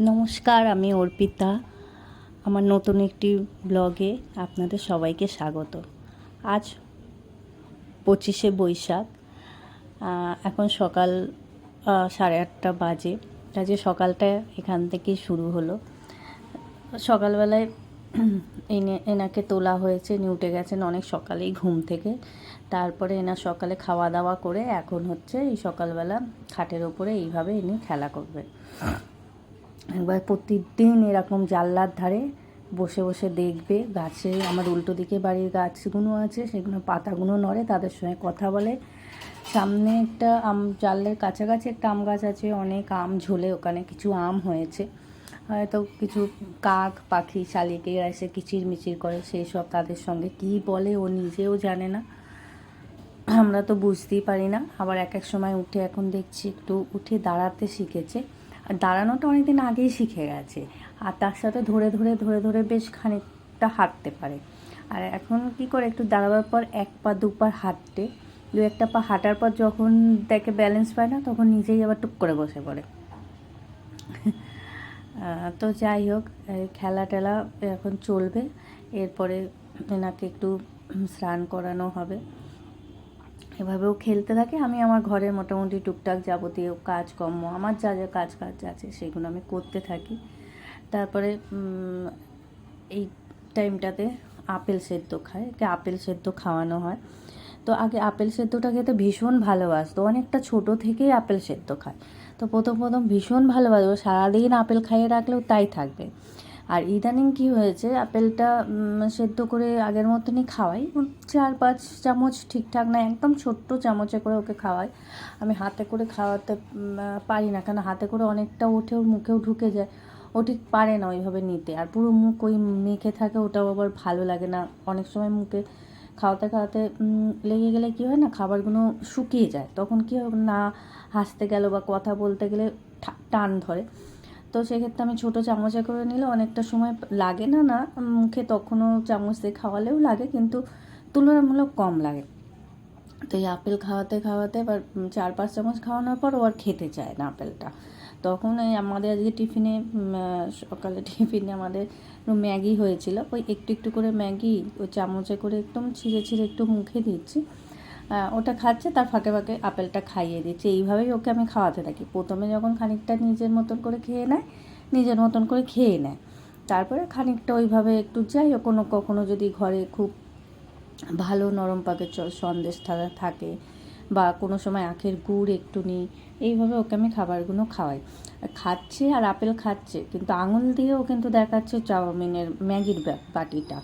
নমস্কার, আমি অর্পিতা। আমার নতুন একটি ব্লগে আপনাদের সবাইকে স্বাগত। আজ পঁচিশে বৈশাখ এখন সকাল সাড়ে আটটা বাজে। আজকে সকালটা এখান থেকেই শুরু হলো। সকালবেলায় এনে, এনাকে তোলা হয়েছে নিউটে গেছেন অনেক সকালেই ঘুম থেকে। তারপরে এনার সকালে খাওয়া দাওয়া করে এখন হচ্ছে এই সকালবেলা খাটের ওপরে এইভাবে ইনি খেলা করবে। একবার প্রতিদিন এরকম জানলার ধারে বসে বসে দেখবে, গাছে আমার উল্টো দিকে বাড়ির গাছগুলো আছে, সেগুলো পাতাগুলো নড়ে, তাদের সঙ্গে কথা বলে। সামনে একটা আম, জানলার কাছাকাছি একটা আম গাছ আছে, অনেক আম ঝোলে, ওখানে কিছু আম হয়েছে। হয়তো কিছু কাক, পাখি, শালিকে এসে কিচির মিচির করে সেই সব তাদের সঙ্গে কী বলে, ও নিজেও জানে না। আমরা তো বুঝতেই পারি না। আবার এক এক সময় উঠে এখন দেখছি, একটু উঠে দাঁড়াতে শিখেছে। দাঁড়ানোটা অনেকদিন আগেই শিখে গেছে। আর তার সাথে ধরে ধরে ধরে ধরে বেশ খানিকটা হাঁটতে পারে। আর এখন কি করে একটু দাঁড়াবার পর এক পা, দু পা হাঁটতে, দু একটা পা হাঁটার পর যখন দেখে ব্যালেন্স পায় না, তখন নিজেই আবার টুক করে বসে পড়ে। তো যাই হোক খেলা টেলা এখন চলবে। এরপরে এনাকে একটু স্নান করানো হবে। এভাবেও খেলতে থাকে। আমি আমার ঘরের মোটামুটি টুকটাক যাবতীয় কাজকর্ম, আমার যা যা কাজ কাজ আছে সেগুলো আমি করতে থাকি। তারপরে এই টাইমটাতে আপেল সেদ্ধ খায় একে আপেল সেদ্ধ খাওয়ানো হয়। তো আগে আপেল সেদ্ধটা খেতে ভীষণ ভালোবাসতো। অনেকটা ছোট থেকেই আপেল সেদ্ধ খায়। তো প্রথম প্রথম ভীষণ ভালোবাসবো সারাদিন আপেল খাইয়ে রাখলেও তাই থাকবে। আর ইদানিং কি হয়েছে? আপেলটা সেদ্ধ করে আগের মতনই খাওয়াই। চার পাঁচ চামচ ঠিকঠাক না একদম ছোট্ট চামচে করে ওকে খাওয়াই। আমি হাতে করে খাওয়াতে পারি না, কেন হাতে করে অনেকটা ওঠে, ওর মুখেও ঢুকে যায়। ও ঠিক পারে না ওইভাবে নিতে। আর পুরো মুখ ওই মেখে থাকে, ওটাও আবার ভালো লাগে না। অনেক সময় মুখে খাওয়াতে খাওয়াতে লেগে গেলে কি হয় না, খাবারগুলো শুকিয়ে যায়। তখন কি হয় না, হাসতে গেল বা কথা বলতে গেলে টান ধরে। তো সেক্ষেত্রে আমি ছোটো চামচে করে নিলে অনেকটা সময় লাগে না না, মুখে তখনও চামচ দিয়ে খাওয়ালেও লাগে কিন্তু তুলনামূলক কম লাগে। তো এই আপেল খাওয়াতে খাওয়াতে এবার চার পাঁচ চামচ খাওয়ানোর পর ও আর খেতে চায় না আপেলটা। তখন এই আমাদের আজকে টিফিনে সকালে টিফিনে আমাদের ম্যাগি হয়েছিল। ওই একটু একটু করে ম্যাগি ওই চামচে করে একদম ছিঁড়ে ছিঁড়ে একটু মুখে দিচ্ছি। ওটা খাচ্ছে, তার ফাঁকে ফাঁকে আপেলটা খাইয়ে দিচ্ছি। এইভাবেই ওকে আমি খাওয়াতে থাকি। প্রথমে যখন খানিকটা নিজের মতন করে খেয়ে নেয়, নিজের মতন করে খেয়ে নেয়। তারপরে খানিকটা ওইভাবে একটু যাই কোনো কখনো যদি ঘরে খুব ভালো নরম পাকের সন্দেশ থাকে বা কোনো সময় আখের গুড় একটু নিই, এইভাবে ওকে আমি খাবারগুলো খাওয়াই। খাচ্ছে আর আপেল খাচ্ছে, কিন্তু আঙুল দিয়েও কিন্তু দেখাচ্ছে চাউমিনের ম্যাগির বাটিটা।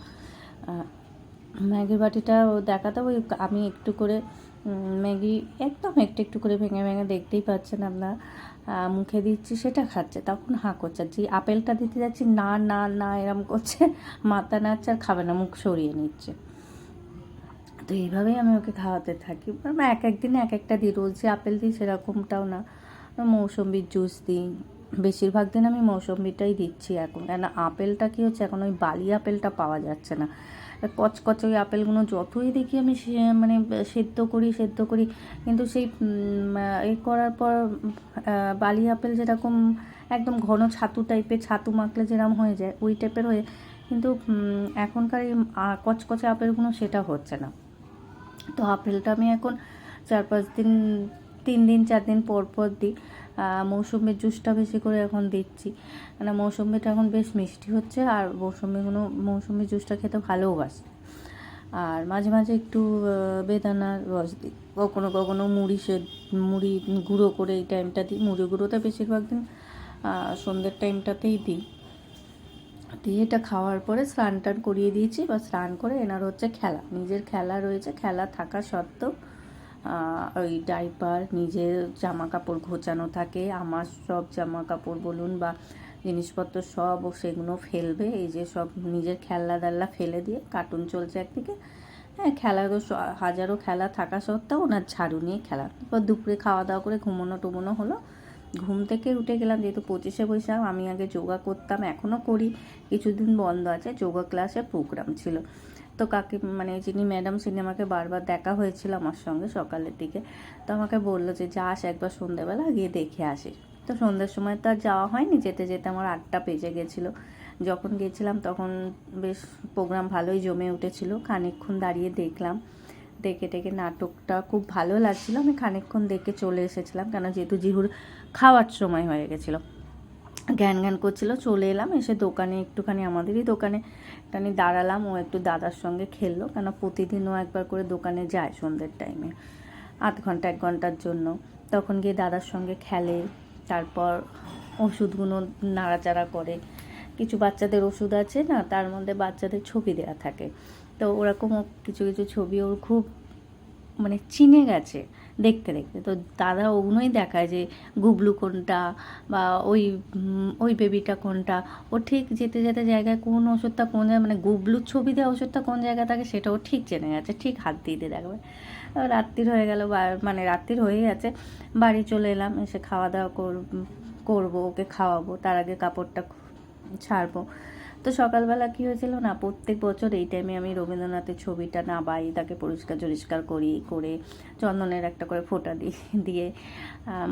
ম্যাগির বাটিটা দেখাতে, ওই আমি একটু করে ম্যাগি একদম একটু একটু করে ভেঙে ভেঙে দেখতেই পাচ্ছেন আপনার। মুখে দিচ্ছি, সেটা খাচ্ছে, তখন হাঁ করছে। যে আপেলটা দিতে যাচ্ছি, না না না, এরম করছে, মাথা নাড়ছে, আর খাবে না, মুখ সরিয়ে নিচ্ছে। তো এইভাবেই আমি ওকে খাওয়াতে থাকি। মানে এক এক দিনে এক একটা দিই, রোজ যে আপেল দিই, সেরকমটাও না। মৌসম্বির জুস দিই বেশিরভাগ দিন আমি মৌসম্বিটাই দিচ্ছি এখন। কেন আপেলটা কী হচ্ছে, এখন ওই বালি আপেলটা পাওয়া যাচ্ছে না। কচকচে ওই আপেলগুলো যতই দেখি আমি মানে সেদ্ধ করি সেদ্ধ করি, কিন্তু সেই এ করার পর বালি আপেল যেরকম একদম ঘন ছাতু টাইপের ছাতু মাখলে যেরকম হয়ে যায়, ওই টাইপের হয়ে, কিন্তু এখনকার এই কচকচে আপেলগুলো সেটা হচ্ছে না। তো আপেলটা আমি এখন চার পাঁচ দিন, তিন দিন, চার দিন পর পর দিই। মৌসুমির জুসটা বেশি করে এখন দিচ্ছি। মানে মৌসুমিটা এখন বেশ মিষ্টি হচ্ছে আর মৌসুমিগুলো মৌসুমি জুসটা খেতে ভালোবাসে আর মাঝে মাঝে একটু বেদানার রস দিই। কখনো কখনো মুড়ি সে মুড়ি গুঁড়ো করে এই টাইমটা দিই। মুড়ি গুঁড়োটা বেশিরভাগ দিন সন্ধ্যের টাইমটাতেই দিই। দিয়ে এটা খাওয়ার পরে স্নান টান করিয়ে দিয়েছি। বা স্নান করে এনার হচ্ছে খেলা। নিজের খেলা রয়েছে। খেলা থাকা সত্ত্বেও ওই ডাইপার নিজের জামা কাপড় ঘোচানো থাকে, আমার সব জামা কাপড় বলুন বা জিনিসপত্র সব সেগুলো ফেলবে, এই যে সব নিজের খেলনা দাল্লা ফেলে দিয়ে কার্টুন চলছে একদিকে। হ্যাঁ খেলা তো স- হাজারো খেলা থাকা সত্ত্বেও ওনার ঝাড়ু নিয়ে খেলা। এরপর দুপুরে খাওয়া দাওয়া করে ঘুমোনো টুমোনো হলো। ঘুম থেকে উঠে গেলাম, যেহেতু পঁচিশে বৈশাখ, আমি আগে যোগা করতাম এখনও করি। কিছুদিন বন্ধ আছে, যোগা ক্লাসের প্রোগ্রাম ছিল। তো কাকি মানে যিনি ম্যাডাম তিনি আমাকে বারবার দেখা হয়েছিল আমার সঙ্গে সকালের দিকে। তো আমাকে বলল যে, যাস একবার সন্ধেবেলা গিয়ে দেখে আসিস। তো সন্ধ্যের সময় তো আর যাওয়া হয়নি, যেতে যেতে আমার আটটা পেজে গেছিল। যখন গেছিলাম তখন বেশ প্রোগ্রাম ভালোই জমে উঠেছিল। খানিকক্ষণ দাঁড়িয়ে দেখলাম। দেখে টেকে নাটকটা খুব ভালো লাগছিল। আমি খানিকক্ষণ দেখে চলে এসেছিলাম, কেন যেহেতু জিহুর খাওয়ার সময় হয়ে গেছিল। জ্ঞান জ্ঞান করছিল, চলে এলাম, এসে দোকানে একটুখানি আমাদেরই দোকানে একটুখানি দাঁড়ালাম, ও একটু দাদার সঙ্গে খেললো কেন প্রতিদিনও একবার করে দোকানে যায় সন্ধ্যের টাইমে আধ ঘণ্টা, এক ঘণ্টার জন্য। তখন গিয়ে দাদার সঙ্গে খেলে, তারপর ওষুধগুলো নাড়াচাড়া করে। কিছু বাচ্চাদের ওষুধ আছে না, তার মধ্যে বাচ্চাদের ছবি দেওয়া থাকে। তো ওরকমও কিছু কিছু ছবি ওর খুব মানে চিনে গেছে। দেখতে দেখতে। তো দাদা ওগুলোই দেখায় যে গুবলু কোনটা বা ওই ওই বেবিটা কোনটা। ও ঠিক যেতে যেতে জায়গায় কোন ওষুধটা কোন জায়গায় মানে গুবলুর ছবি দেওয়া ওষুধটা কোন জায়গায় থাকে সেটাও ঠিক জেনে গেছে, ঠিক হাত দিয়ে দিয়ে দেখবে। রাত্রির হয়ে গেল মানে রাত্রির হয়ে গেছে বাড়ি চলে এলাম, এসে খাওয়া দাওয়া কর, করব, ওকে খাওয়াবো, তার আগে কাপড়টা ছাড়বো। তো সকালবেলা কী হয়েছিল না, প্রত্যেক বছর এই টাইমে আমি রবীন্দ্রনাথের ছবিটা নাবাই তাকে পরিষ্কার টরিষ্কার করি, করে চন্দনের একটা করে ফোঁটা দিই দিয়ে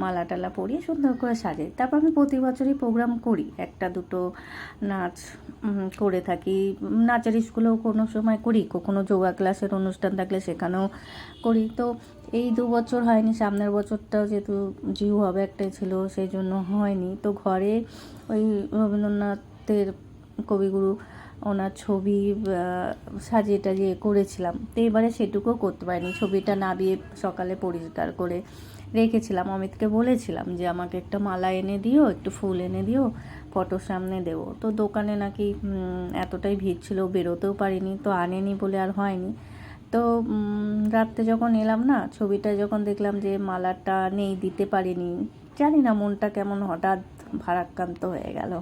মালা টালা পরিয়ে সুন্দর করে সাজাই। তারপর আমি প্রতি বছরই প্রোগ্রাম করি, একটা দুটো নাচ করে থাকি। নাচের স্কুলেও কোনো সময় করি, কখনো যোগা ক্লাসের অনুষ্ঠান থাকলে সেখানেও করি। তো এই দু বছর হয়নি, সামনের বছরটাও যেহেতু জিউ হবে একটাই ছিল, সেই জন্য হয়নি। তো ঘরে ওই রবীন্দ্রনাথের কবিগুরু ওনার ছবি সাজিয়ে টাজিয়ে করেছিলাম। তো এবারে সেটুকুও করতে পারিনি। ছবিটা নাবিয়ে সকালে পরিষ্কার করে রেখেছিলাম। অমিতকে বলেছিলাম যে, আমাকে একটা মালা এনে দিও, একটু ফুল এনে দিও ফটোর সামনে দেবো। তো দোকানে নাকি এতটাই ভিড় ছিল, বেরোতেও পারিনি, তো আনেনি বলে আর হয়নি। তো রাত্রে যখন এলাম না, ছবিটা যখন দেখলাম যে, মালাটা নেই, দিতে পারিনি, জানি না মনটা কেমন হঠাৎ ভারাক্রান্ত হয়ে গেল।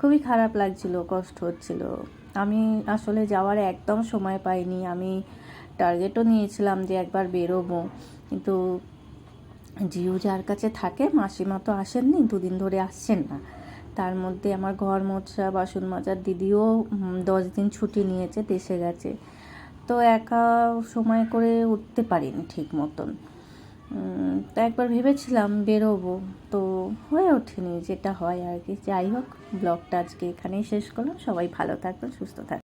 খুবই খারাপ লাগছিল, কষ্ট হচ্ছিল। আমি আসলে যাওয়ার একদম সময় পাইনি। আমি টার্গেটও নিয়েছিলাম যে একবার বেরোবো। কিন্তু জিও যার কাছে থাকে, মাসিমা তো আসেননি, দুদিন ধরে আসছেন না। তার মধ্যে আমার ঘর মোছা, বাসন মাজার দিদিও দশ দিন ছুটি নিয়েছে, দেশে গেছে। তো একা সময় করে উঠতে পারিনি ঠিক মতন। তা একবার ভেবেছিলাম বেরোবো, তো হয়ে ওঠেনি যেটা হয় আর কি। যাই হোক, ব্লগটা আজকে এখানেই শেষ করলাম। সবাই ভালো থাকবেন, সুস্থ থাকবেন।